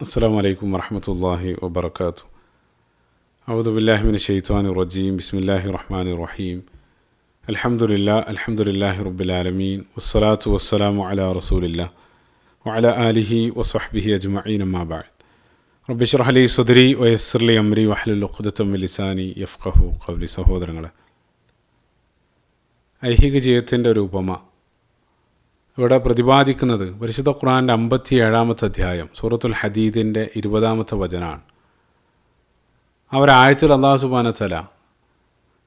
السلام عليكم ورحمة الله وبركاته أعوذ بالله من الشيطان الرجيم بسم الله الرحمن الرحيم الحمد لله الحمد لله رب العالمين والصلاة والسلام على رسول الله وعلى آله وصحبه أجمعين ما بعد رب اشرح لي صدري ويسر لي أمري واحلل عقدة من لساني يفقه قولي സഹോദരങ്ങളെ ഐഹിക ജീവിതത്തിൻ്റെ ഒരു ഉപമ ഇവിടെ പ്രതിപാദിക്കുന്നത് പരിശുദ്ധ ഖുറാന്റെ അമ്പത്തി ഏഴാമത്തെ അധ്യായം സൂറത്തുൽ ഹദീദിന്റെ ഇരുപതാമത്തെ വചനമാണ്. ആയത്തിൽ അള്ളാഹു സുബാനത്തല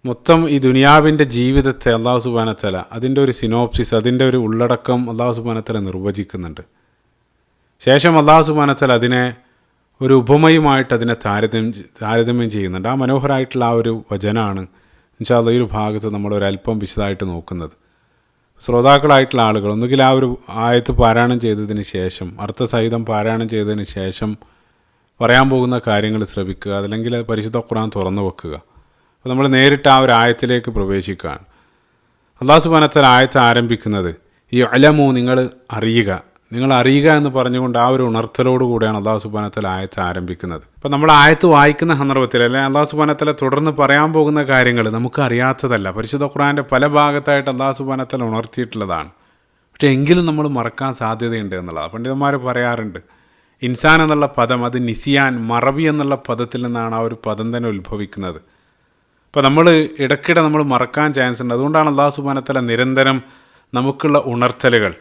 മൊത്തം ഈ ദുനിയാവിന്റെ ജീവിതത്തെ അള്ളാഹു സുബാനത്തല അതിന്റെ ഒരു സിനോപ്സിസ് അതിന്റെ ഒരു ഉള്ളടക്കം അള്ളാഹു സുബാനത്തല നിർവചിക്കുന്നുണ്ട്. ശേഷം അള്ളാഹു സുബാനത്തല അതിനെ ഒരു ഉപമയുമായിട്ട് അതിനെ താരതമ്യം താരതമ്യം ചെയ്യുന്നുണ്ട്. ആ മനോഹരമായിട്ടുള്ള ആ ഒരു വചനമാണ് എന്നുവെച്ചാൽ ഈ ഒരു ഭാഗത്ത് നമ്മൾ വിശദമായിട്ട് നോക്കുന്നത്. ശ്രോതാക്കളായിട്ടുള്ള ആളുകൾ. ഒന്നുകിൽ ആ ഒരു ആയത്ത് പാരായണം ചെയ്തതിന് ശേഷം അർത്ഥസഹിതം പാരായണം ചെയ്തതിന് ശേഷം പറയാൻ പോകുന്ന കാര്യങ്ങൾ ശ്രവിക്കുക അതല്ലെങ്കിൽ പരിശുദ്ധ ഖുറാൻ തുറന്നു വെക്കുക. അപ്പോൾ നമ്മൾ നേരിട്ട് ആ ഒരു ആയത്തിലേക്ക് പ്രവേശിക്കുകയാണ്. അള്ളാഹു സുബാനത്തൽ ആയത്ത് ആരംഭിക്കുന്നത് ഈ അലമു നിങ്ങൾ അറിയുക. നിങ്ങൾ അറിയുക എന്ന് പറഞ്ഞുകൊണ്ട് ആ ഒരു ഉണർത്തലോട് കൂടിയാണ് അള്ളാഹു സുബാനത്തല ആയത്ത് ആരംഭിക്കുന്നത്. അപ്പോൾ നമ്മൾ ആയത്ത് വായിക്കുന്ന സന്ദർഭത്തിൽ അല്ലെങ്കിൽ അള്ളാഹു സുബാനത്തല തുടർന്ന് പറയാൻ പോകുന്ന കാര്യങ്ങൾ നമുക്ക് അറിയാത്തതല്ല. പരിശുദ്ധ ഖുറാന്റെ പല ഭാഗത്തായിട്ട് അള്ളാഹു സുബാനത്തല ഉണർത്തിയിട്ടുള്ളതാണ്. പക്ഷേ എങ്കിലും നമ്മൾ മറക്കാൻ സാധ്യതയുണ്ട് എന്നുള്ളത് പണ്ഡിതന്മാർ പറയാറുണ്ട് ഇൻസാൻ എന്നുള്ള പദം അത് നിസിയാൻ മറവി എന്നുള്ള പദത്തിൽ നിന്നാണ് ആ ഒരു പദം തന്നെ ഉത്ഭവിക്കുന്നത്. അപ്പോൾ നമ്മൾ ഇടയ്ക്കിടെ നമ്മൾ മറക്കാൻ ചാൻസ് ഉണ്ട് അതുകൊണ്ടാണ് അള്ളാഹു സുബാനത്തല നിരന്തരം നമുക്കുള്ള ഉണർത്തലുകൾ.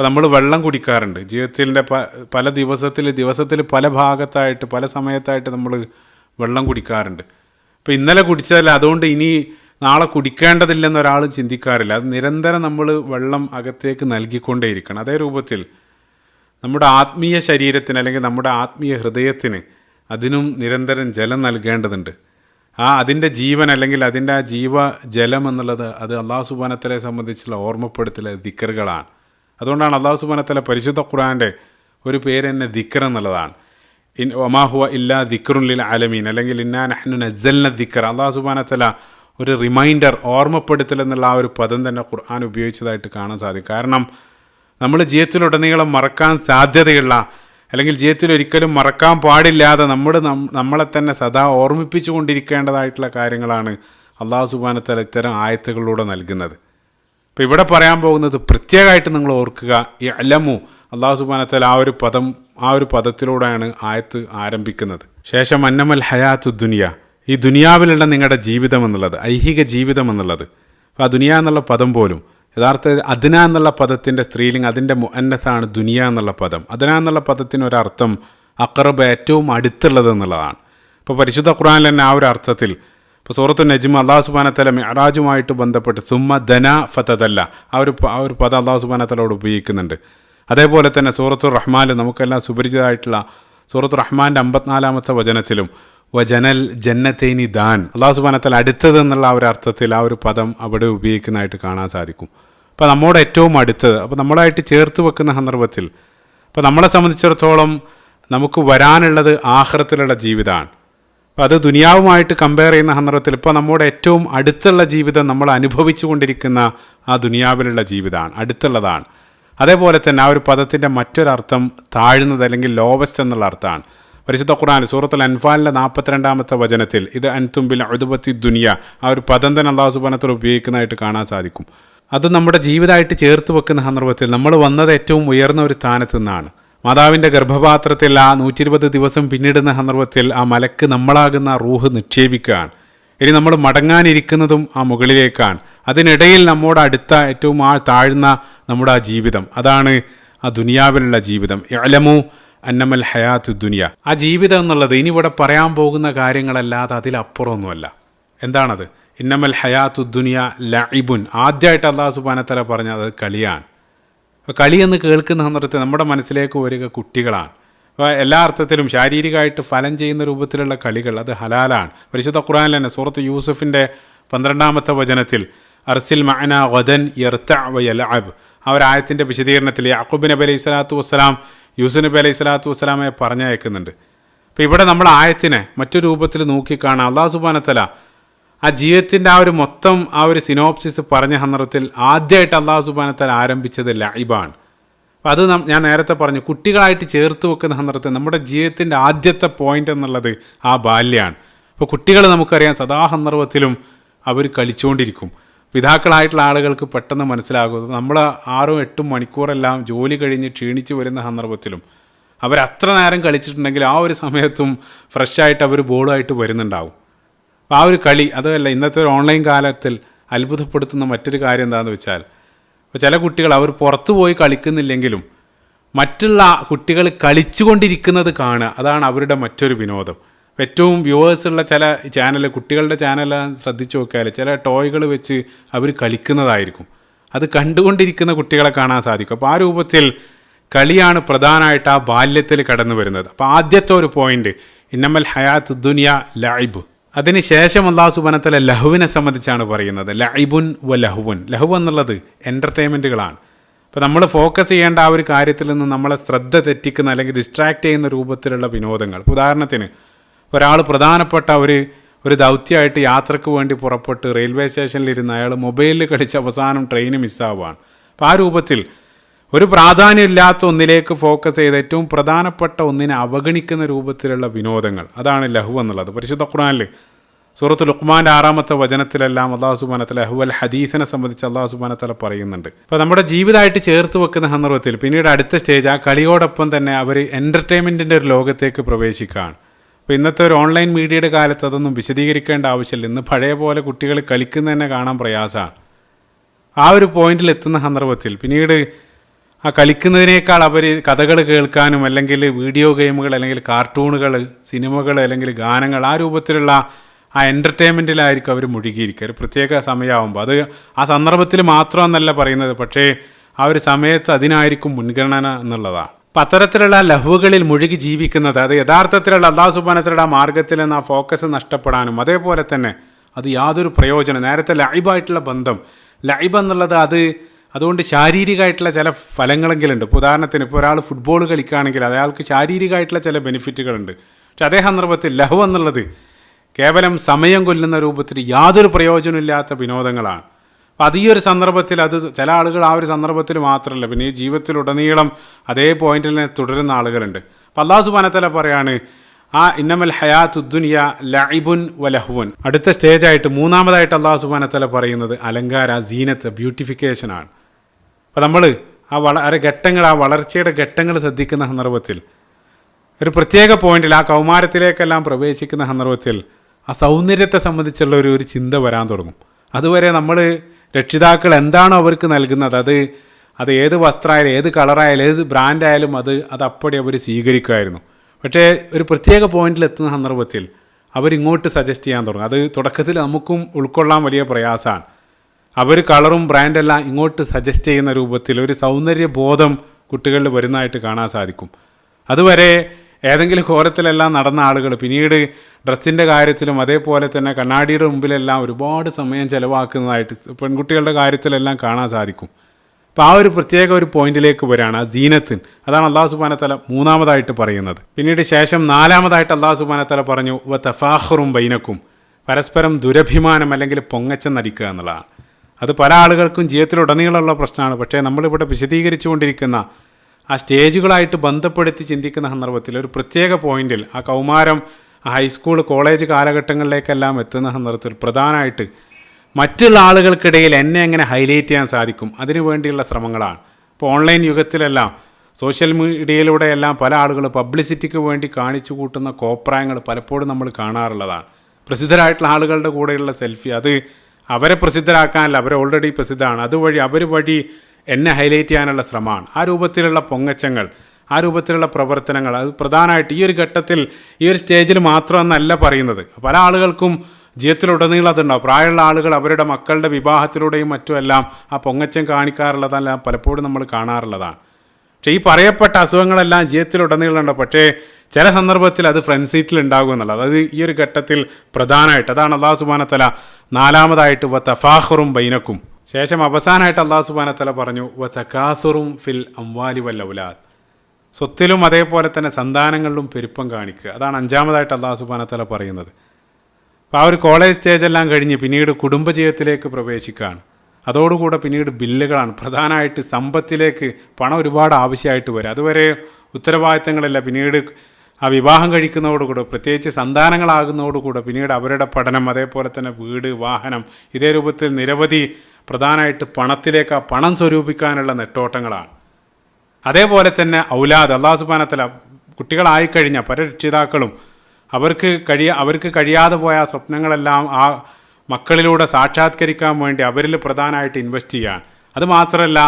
അപ്പോൾ നമ്മൾ വെള്ളം കുടിക്കാറുണ്ട്. ജീവിതത്തിന്റെ പല ദിവസത്തിൽ ദിവസത്തിൽ പല ഭാഗത്തായിട്ട് പല സമയത്തായിട്ട് നമ്മൾ വെള്ളം കുടിക്കാറുണ്ട്. അപ്പോൾ ഇന്നലെ കുടിച്ചാൽ അതുകൊണ്ട് ഇനി നാളെ കുടിക്കേണ്ടതില്ലെന്ന് ഒരാൾ ചിന്തിക്കാറില്ല. അത് നിരന്തരം നമ്മൾ വെള്ളം അകത്തേക്ക് നൽകിക്കൊണ്ടേയിരിക്കണം. അതേ രൂപത്തിൽ നമ്മുടെ ആത്മീയ ശരീരത്തിന് അല്ലെങ്കിൽ നമ്മുടെ ആത്മീയ ഹൃദയത്തിന് അതിനും നിരന്തരം ജലം നൽകേണ്ടതുണ്ട്. ആ അതിന്റെ ജീവൻ അല്ലെങ്കിൽ അതിന്റെ ആ ജീവ ജലം എന്നുള്ളത് അത് അള്ളാഹു സുബാനത്തലെ സംബന്ധിച്ചുള്ള ഓർമ്മപ്പെടുത്തൽ ദിക്കറുകളാണ്. അതുകൊണ്ടാണ് അള്ളാഹു സുബാനത്തല പരിശുദ്ധ ഖുറാന്റെ ഒരു പേര് തന്നെ ദിക്കർ എന്നുള്ളതാണ്. ഇൻ ഒമാഹുവ ഇല്ലാ ദിക്കറുല്ലിൽ ആലമീൻ അല്ലെങ്കിൽ ഇന്നാ നഹ്നു നസ്സൽന ദിക്കർ അള്ളാഹു സുബാനത്തല ഒരു റിമൈൻഡർ ഓർമ്മപ്പെടുത്തൽ എന്നുള്ള ആ ഒരു പദം തന്നെ ഖുർആൻ ഉപയോഗിച്ചതായിട്ട് കാണാൻ സാധിക്കും. കാരണം നമ്മൾ ജീവിതത്തിലുടനീളം മറക്കാൻ സാധ്യതയുള്ള അല്ലെങ്കിൽ ജീവിതത്തിൽ ഒരിക്കലും മറക്കാൻ പാടില്ലാതെ നമ്മുടെ നമ്മളെ തന്നെ സദാ ഓർമ്മിപ്പിച്ചു കൊണ്ടിരിക്കേണ്ടതായിട്ടുള്ള കാര്യങ്ങളാണ് അള്ളാഹു സുബാനത്തല ഇത്തരം ആയത്തുകളിലൂടെ നൽകുന്നത്. അപ്പോൾ ഇവിടെ പറയാൻ പോകുന്നത് പ്രത്യേകമായിട്ട് നിങ്ങൾ ഓർക്കുക ഈ അലമു അള്ളാഹു സുബാനത്തൽ ആ ഒരു പദം ആ ഒരു പദത്തിലൂടെയാണ് ആയത്ത് ആരംഭിക്കുന്നത്. ശേഷം അന്നമൽ ഹയാത്തു ദുനിയ ഈ ദുനിയാവിലുള്ള നിങ്ങളുടെ ജീവിതം എന്നുള്ളത് ഐഹിക ജീവിതം എന്നുള്ളത്. അപ്പോൾ ആ ദുനിയ എന്നുള്ള പദം പോലും യഥാർത്ഥ അദ്ന എന്നുള്ള പദത്തിന്റെ സ്ത്രീലിംഗ് അതിന്റെ മുഅന്നസാണ് ദുനിയ എന്നുള്ള പദം. അദ്ന എന്നുള്ള പദത്തിന് ഒരർത്ഥം അക്രബ് ഏറ്റവും അടുത്തുള്ളത് എന്നുള്ളതാണ്. ഇപ്പോൾ പരിശുദ്ധ ഖുറാനിൽ തന്നെ ആ ഒരു അർത്ഥത്തിൽ ഇപ്പോൾ സൂറത്തു നജ്മ അള്ളാഹു സുബാനത്തല മെഹറാജുമായിട്ട് ബന്ധപ്പെട്ട് സുമ്മ ധന ഫതല്ല ആ ഒരു ആ ഒരു പദം അള്ളാഹു സുബാനത്തലോട് ഉപയോഗിക്കുന്നുണ്ട്. അതേപോലെ തന്നെ സൂറത്തു റഹ്മാൻ നമുക്കെല്ലാം സുപരിചിതമായിട്ടുള്ള സൂറത്തു റഹ്മാന്റെ അമ്പത്തിനാലാമത്തെ വചനത്തിലും വജനൽ ജന്നത്തേനി ദാൻ. അള്ളാഹു സുബാനത്തൽ അടുത്തത് എന്നുള്ള ആ ഒരു അർത്ഥത്തിൽ ആ ഒരു പദം അവിടെ ഉപയോഗിക്കുന്നതായിട്ട് കാണാൻ സാധിക്കും. അപ്പോൾ നമ്മോട് ഏറ്റവും അടുത്തത് അപ്പോൾ നമ്മളായിട്ട് ചേർത്ത് വെക്കുന്ന സന്ദർഭത്തിൽ അപ്പോൾ നമ്മളെ സംബന്ധിച്ചിടത്തോളം നമുക്ക് വരാനുള്ളത് ആഹ്റത്തിലുള്ള ജീവിതമാണ് അത് ദുനിയാവുമായിട്ട് കമ്പയർ ചെയ്യുന്ന സന്ദർഭത്തിൽ ഇപ്പോൾ നമ്മുടെ ഏറ്റവും അടുത്തുള്ള ജീവിതം നമ്മൾ അനുഭവിച്ചു കൊണ്ടിരിക്കുന്ന ആ ദുനിയാവിലുള്ള ജീവിതമാണ് അടുത്തുള്ളതാണ്. അതേപോലെ തന്നെ ആ ഒരു പദത്തിന്റെ മറ്റൊരർത്ഥം താഴ്ന്നത് അല്ലെങ്കിൽ ലോവസ്റ്റ് എന്നുള്ള അർത്ഥമാണ്. പരിശുദ്ധ ഖുർആൻ സൂറത്തുൽ അൻഫാലിന്റെ നാൽപ്പത്തിരണ്ടാമത്തെ വചനത്തിൽ ഇത് അൻതുമ്പിൽ അഴുപത്തി ദുനിയ ആ ഒരു പദം തന്നെ അള്ളാഹു സുബാനത്തിൽ ഉപയോഗിക്കുന്നതായിട്ട് കാണാൻ സാധിക്കും. അത് നമ്മുടെ ജീവിതമായിട്ട് ചേർത്ത് വെക്കുന്ന സന്ദർഭത്തിൽ നമ്മൾ വന്നത് ഏറ്റവും ഉയർന്ന ഒരു സ്ഥാനത്തു നിന്നാണ്. മാതാവിന്റെ ഗർഭപാത്രത്തിൽ ആ നൂറ്റി ഇരുപത് ദിവസം പിന്നിടുന്ന സന്ദർഭത്തിൽ ആ മലക്ക് നമ്മളാകുന്ന റൂഹ് നിക്ഷേപിക്കുകയാണ്. ഇനി നമ്മൾ മടങ്ങാനിരിക്കുന്നതും ആ മുകളിലേക്കാണ്. അതിനിടയിൽ നമ്മോട് അടുത്ത ഏറ്റവും ആ താഴ്ന്ന നമ്മുടെ ആ ജീവിതം. അതാണ് ആ ദുനിയാവിലുള്ള ജീവിതം. എലമു അന്നമൽ ഹയാത്ത് ദുനിയ. ആ ജീവിതം എന്നുള്ളത് ഇനി ഇവിടെ പറയാൻ പോകുന്ന കാര്യങ്ങളല്ലാതെ അതിലപ്പുറമൊന്നുമല്ല. എന്താണത്? ഇന്നമൽ ഹയാത്തു ദുനിയ ലഇബുൻ. ആദ്യമായിട്ട് അള്ളാഹു സുബാനത്തല പറഞ്ഞത് കളിയാണ്. അപ്പോൾ കളിയെന്ന് കേൾക്കുന്ന സന്ദർഭത്തിൽ നമ്മുടെ മനസ്സിലേക്ക് വരിക കുട്ടികളാണ്. അപ്പോൾ എല്ലാ അർത്ഥത്തിലും ശാരീരികമായിട്ട് ഫലം ചെയ്യുന്ന രൂപത്തിലുള്ള കളികൾ അത് ഹലാലാണ്. പരിശുദ്ധ ഖുറാനിൽ തന്നെ സൂറത്ത് യൂസഫിന്റെ പന്ത്രണ്ടാമത്തെ വചനത്തിൽ അർസിൽ മഅന വദൻ യർത്ത വയലഅബ് ആ ഒരു ആയത്തിന്റെ വിശദീകരണത്തിൽ യാക്കൂബ് നബി അലൈഹി സ്വലാത്തു വസ്സലാം യൂസുഫ് നബി അലൈഹി സ്വലാത്തു വസ്സലാമെ പറഞ്ഞയക്കുന്നുണ്ട്. അപ്പോൾ ഇവിടെ നമ്മൾ ആയത്തിനെ മറ്റു രൂപത്തിൽ നോക്കിക്കാണാം. അള്ളാഹു സുബാനത്തല ആ ജീവിതത്തിന്റെ ആ ഒരു മൊത്തം ആ ഒരു സിനോപ്സിസ് പറഞ്ഞ സന്ദർഭത്തിൽ ആദ്യമായിട്ട് അള്ളാഹു സുബാനത്തൽ ആരംഭിച്ചത് ലൈബാണ് അപ്പോൾ അത് ഞാൻ നേരത്തെ പറഞ്ഞു കുട്ടികളായിട്ട് ചേർത്ത് വെക്കുന്ന സന്ദർഭത്തിൽ നമ്മുടെ ജീവിതത്തിന്റെ ആദ്യത്തെ പോയിന്റ് എന്നുള്ളത് ആ ബാല്യമാണ് അപ്പോൾ കുട്ടികൾ നമുക്കറിയാം സദാ സന്ദർഭത്തിലും അവർ കളിച്ചുകൊണ്ടിരിക്കും പിതാക്കളായിട്ടുള്ള ആളുകൾക്ക് പെട്ടെന്ന് മനസ്സിലാകും. നമ്മൾ ആറും എട്ടും മണിക്കൂറെല്ലാം ജോലി കഴിഞ്ഞ് ക്ഷീണിച്ച് വരുന്ന സന്ദർഭത്തിലും അവരത്ര നേരം കളിച്ചിട്ടുണ്ടെങ്കിൽ ആ ഒരു സമയത്തും ഫ്രഷായിട്ട് അവർ ബോളുമായിട്ട് വരുന്നുണ്ടാവും. അപ്പോൾ ആ ഒരു കളി അതല്ല ഇന്നത്തെ ഒരു ഓൺലൈൻ കാലത്തിൽ അത്ഭുതപ്പെടുത്തുന്ന മറ്റൊരു കാര്യം എന്താണെന്ന് വെച്ചാൽ ഇപ്പോൾ ചില കുട്ടികൾ അവർ പുറത്തു പോയി കളിക്കുന്നില്ലെങ്കിലും മറ്റുള്ള കുട്ടികൾ കളിച്ചുകൊണ്ടിരിക്കുന്നത് കാണുക അതാണ് അവരുടെ മറ്റൊരു വിനോദം. ഏറ്റവും വ്യൂവേഴ്സുള്ള ചില ചാനൽ കുട്ടികളുടെ ചാനലെല്ലാം ശ്രദ്ധിച്ചു നോക്കിയാൽ ചില ടോയ്കൾ വെച്ച് അവർ കളിക്കുന്നതായിരിക്കും. അത് കണ്ടുകൊണ്ടിരിക്കുന്ന കുട്ടികളെ കാണാൻ സാധിക്കും. അപ്പോൾ ആ രൂപത്തിൽ കളിയാണ് പ്രധാനമായിട്ട് ആ ബാല്യത്തിൽ കടന്നു വരുന്നത് അപ്പോൾ ആദ്യത്തെ ഒരു പോയിന്റ് ഇന്നമൽ ഹയാത്ത് ദുനിയ ലൈബ് അതിനുശേഷം അള്ളാഹു സുബനത്തിലെ ലഹുവിനെ സംബന്ധിച്ചാണ് പറയുന്നത്. ലൈബുൻ വ ലഹുവുൻ. ലഹു എന്നുള്ളത് എന്റർടൈൻമെന്റുകളാണ് അപ്പോൾ നമ്മൾ ഫോക്കസ് ചെയ്യേണ്ട ആ ഒരു കാര്യത്തിൽ നിന്ന് നമ്മളെ ശ്രദ്ധ തെറ്റിക്കുന്ന അല്ലെങ്കിൽ ഡിസ്ട്രാക്ട് ചെയ്യുന്ന രൂപത്തിലുള്ള വിനോദങ്ങൾ. ഉദാഹരണത്തിന് ഒരാൾ പ്രധാനപ്പെട്ട ഒരു ഒരു ദൗത്യമായിട്ട് യാത്രയ്ക്ക് വേണ്ടി പുറപ്പെട്ട് റെയിൽവേ സ്റ്റേഷനിലിരുന്ന് അയാൾ മൊബൈലിൽ കളിച്ച് അവസാനം ട്രെയിന് മിസ്സാവുകയാണ് അപ്പോൾ ആ രൂപത്തിൽ ഒരു പ്രാധാന്യമില്ലാത്ത ഒന്നിലേക്ക് ഫോക്കസ് ചെയ്ത് ഏറ്റവും പ്രധാനപ്പെട്ട ഒന്നിനെ അവഗണിക്കുന്ന രൂപത്തിലുള്ള വിനോദങ്ങൾ. അതാണ് ലഹു എന്നുള്ളത്. പരിശുദ്ധ ഖുർആനിൽ സൂറത്ത് ലുക്മാന്റെ ആറാമത്തെ വചനത്തിലെല്ലാം അള്ളാഹു സുബാനത്തല ഹുവൽ ഹദീസിനെ സംബന്ധിച്ച് അള്ളാഹു സുബാനത്തല പറയുന്നുണ്ട്. അപ്പോൾ നമ്മുടെ ജീവിതമായിട്ട് ചേർത്ത് വെക്കുന്ന സന്ദർഭത്തിൽ പിന്നീട് അടുത്ത സ്റ്റേജ് ആ കളിയോടൊപ്പം തന്നെ അവർ എന്റർടൈൻമെന്റിന്റെ ഒരു ലോകത്തേക്ക് പ്രവേശിക്കുകയാണ്. അപ്പോൾ ഇന്നത്തെ ഒരു ഓൺലൈൻ മീഡിയയുടെ കാലത്ത് അതൊന്നും വിശദീകരിക്കേണ്ട ആവശ്യമില്ല. ഇന്ന് പഴയ പോലെ കുട്ടികൾ കളിക്കുന്നതന്നെ കാണാൻ പ്രയാസമാണ്. ആ ഒരു പോയിന്റിൽ എത്തുന്ന സന്ദർഭത്തിൽ പിന്നീട് ആ കളിക്കുന്നതിനേക്കാൾ അവർ കഥകൾ കേൾക്കാനും അല്ലെങ്കിൽ വീഡിയോ ഗെയിമുകൾ അല്ലെങ്കിൽ കാർട്ടൂണുകൾ സിനിമകൾ അല്ലെങ്കിൽ ഗാനങ്ങൾ ആ രൂപത്തിലുള്ള ആ എന്റർടൈൻമെന്റിലായിരിക്കും അവർ മുഴുകിയിരിക്കുക. ഒരു പ്രത്യേക സമയമാകുമ്പോൾ അത് ആ സന്ദർഭത്തിൽ മാത്രമെന്നല്ല പറയുന്നത്. പക്ഷേ ആ ഒരു സമയത്ത് അതിനായിരിക്കും മുൻഗണന എന്നുള്ളതാണ്. അപ്പം അത്തരത്തിലുള്ള ലഹുകളിൽ മുഴുകി ജീവിക്കുന്നത് അത് യഥാർത്ഥത്തിലുള്ള അള്ളാഹു സുബാനത്തിലുള്ള മാർഗത്തിൽ നിന്ന് ആ ഫോക്കസ് നഷ്ടപ്പെടാനും അതേപോലെ തന്നെ അത് യാതൊരു പ്രയോജനം നേരത്തെ ലൈബായിട്ടുള്ള ബന്ധം. ലൈബ് എന്നുള്ളത് അത് അതുകൊണ്ട് ശാരീരികമായിട്ടുള്ള ചില ഫലങ്ങളെങ്കിലുണ്ട്. ഇപ്പോൾ ഉദാഹരണത്തിന് ഇപ്പോൾ ഒരാൾ ഫുട്ബോൾ കളിക്കുകയാണെങ്കിൽ അയാൾക്ക് ശാരീരികമായിട്ടുള്ള ചില ബെനിഫിറ്റുകളുണ്ട്. പക്ഷെ അതേ സന്ദർഭത്തിൽ ലഹു എന്നുള്ളത് കേവലം സമയം കൊല്ലുന്ന രൂപത്തിൽ യാതൊരു പ്രയോജനമില്ലാത്ത വിനോദങ്ങളാണ്. അപ്പോൾ അത് ഈ ഒരു സന്ദർഭത്തിൽ അത് ചില ആളുകൾ ആ ഒരു സന്ദർഭത്തിൽ മാത്രമല്ല പിന്നെ ഈ ജീവിതത്തിലുടനീളം അതേ പോയിന്റിൽ തന്നെ തുടരുന്ന ആളുകളുണ്ട്. അപ്പോൾ അള്ളാഹു സുബാനത്തല പറയാണ് ആ ഇന്നമൽ ഹയാത്ത് ഉദ്ദുനിയ ലൈബുൻ വലഹുവൻ അടുത്ത സ്റ്റേജായിട്ട് മൂന്നാമതായിട്ട് അള്ളാഹു സുബാനത്തല പറയുന്നത് അലങ്കാര സീനത്ത് ബ്യൂട്ടിഫിക്കേഷനാണ് അപ്പോൾ നമ്മൾ ആ വള വളരെ ഘട്ടങ്ങൾ ആ വളർച്ചയുടെ ഘട്ടങ്ങൾ ശ്രദ്ധിക്കുന്ന സന്ദർഭത്തിൽ ഒരു പ്രത്യേക പോയിന്റിൽ ആ കൗമാരത്തിലേക്കെല്ലാം പ്രവേശിക്കുന്ന സന്ദർഭത്തിൽ ആ സൗന്ദര്യത്തെ സംബന്ധിച്ചുള്ള ഒരു ഒരു ചിന്ത വരാൻ തുടങ്ങും. അതുവരെ നമ്മൾ രക്ഷിതാക്കൾ എന്താണോ അവർക്ക് നൽകുന്നത് അത് അത് ഏത് വസ്ത്രമായാലും ഏത് കളറായാലും ഏത് ബ്രാൻഡായാലും അത് അത് അപ്പടി അവർ സ്വീകരിക്കുമായിരുന്നു. പക്ഷേ ഒരു പ്രത്യേക പോയിന്റിൽ എത്തുന്ന സന്ദർഭത്തിൽ അവരിങ്ങോട്ട് സജസ്റ്റ് ചെയ്യാൻ തുടങ്ങും. അത് തുടക്കത്തിൽ നമുക്കും ഉൾക്കൊള്ളാൻ വലിയ പ്രയാസമാണ്. അവർ കളറും ബ്രാൻഡെല്ലാം ഇങ്ങോട്ട് സജസ്റ്റ് ചെയ്യുന്ന രൂപത്തിൽ ഒരു സൗന്ദര്യബോധം കുട്ടികളിൽ വരുന്നതായിട്ട് കാണാൻ സാധിക്കും. അതുവരെ ഏതെങ്കിലും ഘോരത്തിലെല്ലാം നടന്ന ആളുകൾ പിന്നീട് ഡ്രസ്സിന്റെ കാര്യത്തിലും അതേപോലെ തന്നെ കണ്ണാടിയുടെ മുമ്പിലെല്ലാം ഒരുപാട് സമയം ചിലവാക്കുന്നതായിട്ട് പെൺകുട്ടികളുടെ കാര്യത്തിലെല്ലാം കാണാൻ സാധിക്കും. അപ്പോൾ ആ ഒരു പ്രത്യേക ഒരു പോയിന്റിലേക്ക് വരികയാണ് ആ ജീനത്തിൻ അതാണ് അള്ളാഹു സുബാനത്തല മൂന്നാമതായിട്ട് പറയുന്നത്. പിന്നീട് ശേഷം നാലാമതായിട്ട് അള്ളാഹു സുബാനത്തല പറഞ്ഞു വ തഫാഹറും ബൈനക്കും. പരസ്പരം ദുരഭിമാനം അല്ലെങ്കിൽ പൊങ്ങച്ചം നടിക്കുക എന്നുള്ളതാണ്. അത് പല ആളുകൾക്കും ജീവിതത്തിലുടനീളമുള്ള പ്രശ്നമാണ്. പക്ഷേ നമ്മളിവിടെ വിശദീകരിച്ചുകൊണ്ടിരിക്കുന്ന ആ സ്റ്റേജുകളായിട്ട് ബന്ധപ്പെടുത്തി ചിന്തിക്കുന്ന സന്ദർഭത്തിൽ ഒരു പ്രത്യേക പോയിന്റിൽ ആ കൗമാരം ഹൈസ്കൂൾ കോളേജ് കാലഘട്ടങ്ങളിലേക്കെല്ലാം എത്തുന്ന സന്ദർഭത്തിൽ പ്രധാനമായിട്ട് മറ്റുള്ള ആളുകൾക്കിടയിൽ എന്നെ എങ്ങനെ ഹൈലൈറ്റ് ചെയ്യാൻ സാധിക്കും അതിനു വേണ്ടിയുള്ള ശ്രമങ്ങളാണ്. ഇപ്പോൾ ഓൺലൈൻ യുഗത്തിലെല്ലാം സോഷ്യൽ മീഡിയയിലൂടെ എല്ലാം പല ആളുകൾ പബ്ലിസിറ്റിക്ക് വേണ്ടി കാണിച്ചു കൂട്ടുന്ന കോപ്രായങ്ങൾ പലപ്പോഴും നമ്മൾ കാണാറുള്ളതാണ്. പ്രസിദ്ധരായിട്ടുള്ള ആളുകളുടെ കൂടെയുള്ള സെൽഫി അത് അവരെ പ്രസിദ്ധരാക്കാനല്ല അവർ ഓൾറെഡി പ്രസിദ്ധമാണ്. അതുവഴി അവർ വഴി എന്നെ ഹൈലൈറ്റ് ചെയ്യാനുള്ള ശ്രമമാണ്. ആ രൂപത്തിലുള്ള പൊങ്ങച്ചങ്ങൾ ആ രൂപത്തിലുള്ള പ്രവർത്തനങ്ങൾ അത് പ്രധാനമായിട്ട് ഈ ഒരു ഘട്ടത്തിൽ ഈ ഒരു സ്റ്റേജിൽ മാത്രമെന്നല്ല പറയുന്നത്. പല ആളുകൾക്കും ജീവിതത്തിലുടനീളം അതുണ്ടാവും. പ്രായമുള്ള ആളുകൾ അവരുടെ മക്കളുടെ വിവാഹത്തിലൂടെയും മറ്റുമെല്ലാം ആ പൊങ്ങച്ചം കാണിക്കാറുള്ളതല്ല പലപ്പോഴും നമ്മൾ കാണാറുള്ളതാണ്. പക്ഷേ ഈ പറയപ്പെട്ട അസുഖങ്ങളെല്ലാം ജീവിതത്തിലുടനീളമുണ്ട്. പക്ഷേ ചില സന്ദർഭത്തിൽ അത് ഫ്രണ്ട് സീറ്റിൽ ഉണ്ടാകും എന്നുള്ളത്. അത് ഈ ഒരു ഘട്ടത്തിൽ പ്രധാനമായിട്ട് അതാണ് അള്ളാഹു സുബാനത്തല നാലാമതായിട്ട് വ തഫാഹറും ബൈനക്കും. ശേഷം അവസാനമായിട്ട് അള്ളാഹു സുബാനത്തല പറഞ്ഞു വ തക്കാസുറും ഫിൽ അംവാലി വല്ലൗലാദ് സ്വത്തിലും അതേപോലെ തന്നെ സന്താനങ്ങളിലും പെരുപ്പം കാണിക്കുക. അതാണ് അഞ്ചാമതായിട്ട് അള്ളാഹു സുബാനത്തല പറയുന്നത്. അപ്പോൾ ആ ഒരു കോളേജ് സ്റ്റേജെല്ലാം കഴിഞ്ഞ് പിന്നീട് കുടുംബജീവിതത്തിലേക്ക് പ്രവേശിക്കുകയാണ്. അതോടുകൂടെ പിന്നീട് ബില്ലുകളാണ്. പ്രധാനമായിട്ട് സമ്പത്തിലേക്ക് പണം ഒരുപാട് ആവശ്യമായിട്ട് വരും. അതുവരെ ഉത്തരവാദിത്തങ്ങളില്ല പിന്നീട് ആ വിവാഹം കഴിക്കുന്നതോടുകൂടെ പ്രത്യേകിച്ച് സന്താനങ്ങളാകുന്നതോടുകൂടെ പിന്നീട് അവരുടെ പഠനം അതേപോലെ തന്നെ വീട് വാഹനം ഇതേ രൂപത്തിൽ നിരവധി പ്രധാനമായിട്ട് പണത്തിലേക്ക് ആ പണം സ്വരൂപിക്കാനുള്ള നെട്ടോട്ടങ്ങളാണ്. അതേപോലെ തന്നെ ഔലാദ് അള്ളാഹു സുബാനത്തല കുട്ടികളായിക്കഴിഞ്ഞ പല രക്ഷിതാക്കളും അവർക്ക് കഴിയ അവർക്ക് കഴിയാതെ പോയ സ്വപ്നങ്ങളെല്ലാം ആ മക്കളിലൂടെ സാക്ഷാത്കരിക്കാൻ വേണ്ടി അവരിൽ പ്രധാനമായിട്ട് ഇൻവെസ്റ്റ് ചെയ്യുകയാണ് അതുമാത്രമല്ല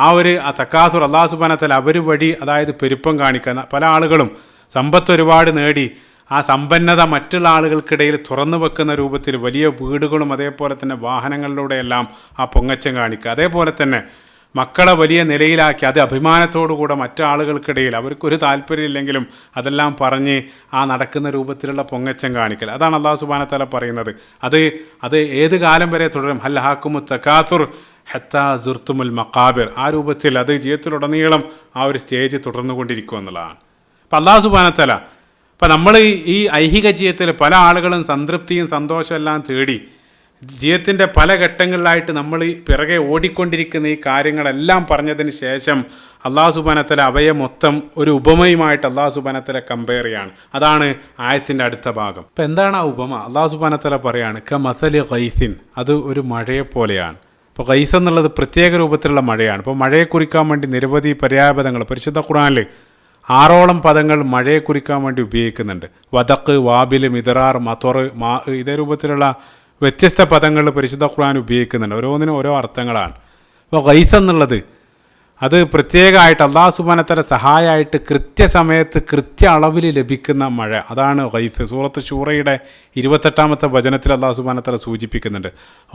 ആ ഒരു തക്കാസുർ അള്ളാഹു സുബാനത്തൽ അവർ വഴി അതായത് പെരുപ്പം കാണിക്കുന്ന പല ആളുകളും സമ്പത്ത് ഒരുപാട് നേടി ആ സമ്പന്നത മറ്റുള്ള ആളുകൾക്കിടയിൽ തുറന്നു വെക്കുന്ന രൂപത്തിൽ വലിയ വീടുകളും അതേപോലെ തന്നെ വാഹനങ്ങളിലൂടെയെല്ലാം ആ പൊങ്ങച്ചം കാണിക്കുക. അതേപോലെ തന്നെ മക്കളെ വലിയ നിലയിലാക്കി അത് അഭിമാനത്തോടുകൂടെ മറ്റാളുകൾക്കിടയിൽ അവർക്കൊരു താല്പര്യമില്ലെങ്കിലും അതെല്ലാം പറഞ്ഞ് ആ നടക്കുന്ന രൂപത്തിലുള്ള പൊങ്ങച്ചം കാണിക്കൽ. അതാണ് അള്ളാഹു സുബാനത്തല പറയുന്നത്. അത് അത് ഏത് കാലം വരെ തുടരും? ഹൽ ഹാക്കുമു തക്കാസുർ ഹത്താ സുർത്തുമുൽ മക്കാബിർ ആ രൂപത്തിൽ അത് ജീവിതത്തിലുടനീളം ആ ഒരു സ്റ്റേജ് തുടർന്നുകൊണ്ടിരിക്കും എന്നുള്ളതാണ്. അപ്പം അള്ളാഹു സുബാനത്തല അപ്പം നമ്മൾ ഈ ഐഹിക ജീവിതത്തിൽ പല ആളുകളും സംതൃപ്തിയും സന്തോഷവും എല്ലാം തേടി ജീവിതത്തിന്റെ പല ഘട്ടങ്ങളിലായിട്ട് നമ്മൾ പിറകെ ഓടിക്കൊണ്ടിരിക്കുന്ന ഈ കാര്യങ്ങളെല്ലാം പറഞ്ഞതിന് ശേഷം അള്ളാഹു സുബാനത്തല അവയെ മൊത്തം ഒരു ഉപമയുമായിട്ട് അള്ളാഹു സുബാനത്തല കമ്പയർ ചെയ്യാണ്. അതാണ് ആയത്തിന്റെ അടുത്ത ഭാഗം. അപ്പം എന്താണ് ആ ഉപമ? അള്ളാഹു സുബാനത്തല പറയാണ് ക മസലി ഖൈസിൻ. അത് ഒരു മഴയെ പോലെയാണ്. ഇപ്പോൾ ഖൈസ് എന്നുള്ളത് പ്രത്യേക രൂപത്തിലുള്ള മഴയാണ്. ഇപ്പോൾ മഴയെ കുറിക്കാൻ വേണ്ടി നിരവധി പര്യായപദങ്ങൾ പരിശുദ്ധ ഖുറാനിൽ ആറോളം പദങ്ങൾ മഴയെ കുറിക്കാൻ വേണ്ടി ഉപയോഗിക്കുന്നുണ്ട്. വതക്ക് വാബിൽ മിതറാർ മതൊറ് മാ ഇതേ രൂപത്തിലുള്ള വ്യത്യസ്ത പദങ്ങൾ പരിശുദ്ധ ഖുർആൻ ഉപയോഗിക്കുന്നുണ്ട്. ഓരോന്നിനും ഓരോ അർത്ഥങ്ങളാണ്. അപ്പോൾ ഗൈസ് എന്നുള്ളത് അത് പ്രത്യേകമായിട്ട് അള്ളാഹു സുബാനത്തര സഹായമായിട്ട് കൃത്യസമയത്ത് കൃത്യ അളവിൽ ലഭിക്കുന്ന മഴ. അതാണ് ഗൈസ് സൂറത്ത് ഷൂറയുടെ ഇരുപത്തെട്ടാമത്തെ വചനത്തിൽ അള്ളാഹു സുബാനത്തല സൂചിപ്പിക്കുന്നുണ്ട്.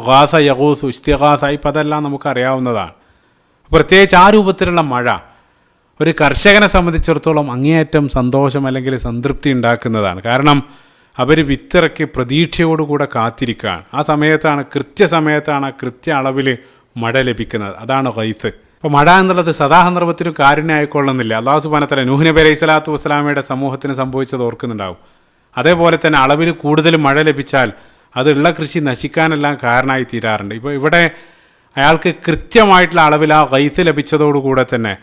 ഖാസ യഹൂസ് ഇസ്തിഹാസ ഇപ്പം അതെല്ലാം നമുക്കറിയാവുന്നതാണ് പ്രത്യേകിച്ച് ആ രൂപത്തിലുള്ള മഴ ഒരു കർഷകനെ സംബന്ധിച്ചിടത്തോളം അങ്ങേയറ്റം സന്തോഷം അല്ലെങ്കിൽ സംതൃപ്തി ഉണ്ടാക്കുന്നതാണ്. കാരണം അവർ വിത്തിറക്കി പ്രതീക്ഷയോടുകൂടെ കാത്തിരിക്കുകയാണ്. ആ സമയത്താണ് കൃത്യസമയത്താണ് കൃത്യ അളവിൽ മഴ ലഭിക്കുന്നത്. അതാണ് റൈസ് അപ്പോൾ മഴ എന്നുള്ളത് സദാസന്ദർഭത്തിലും കാരുണ്യമായിക്കൊള്ളുന്നില്ല അള്ളാഹു സുബാനത്തല നൂഹ് നബി അലൈഹി സ്വലാത്തു വസ്സലാമയുടെ സമൂഹത്തിന് സംഭവിച്ചത് ഓർക്കുന്നുണ്ടാവും. അതേപോലെ തന്നെ അളവിൽ കൂടുതൽ മഴ ലഭിച്ചാൽ അതുള്ള കൃഷി നശിക്കാനെല്ലാം കാരണമായി തീരാറുണ്ട്. ഇപ്പോൾ ഇവിടെ അയാൾക്ക് കൃത്യമായിട്ടുള്ള അളവിൽ ആ വൈത്ത് ലഭിച്ചതോടുകൂടെ തന്നെ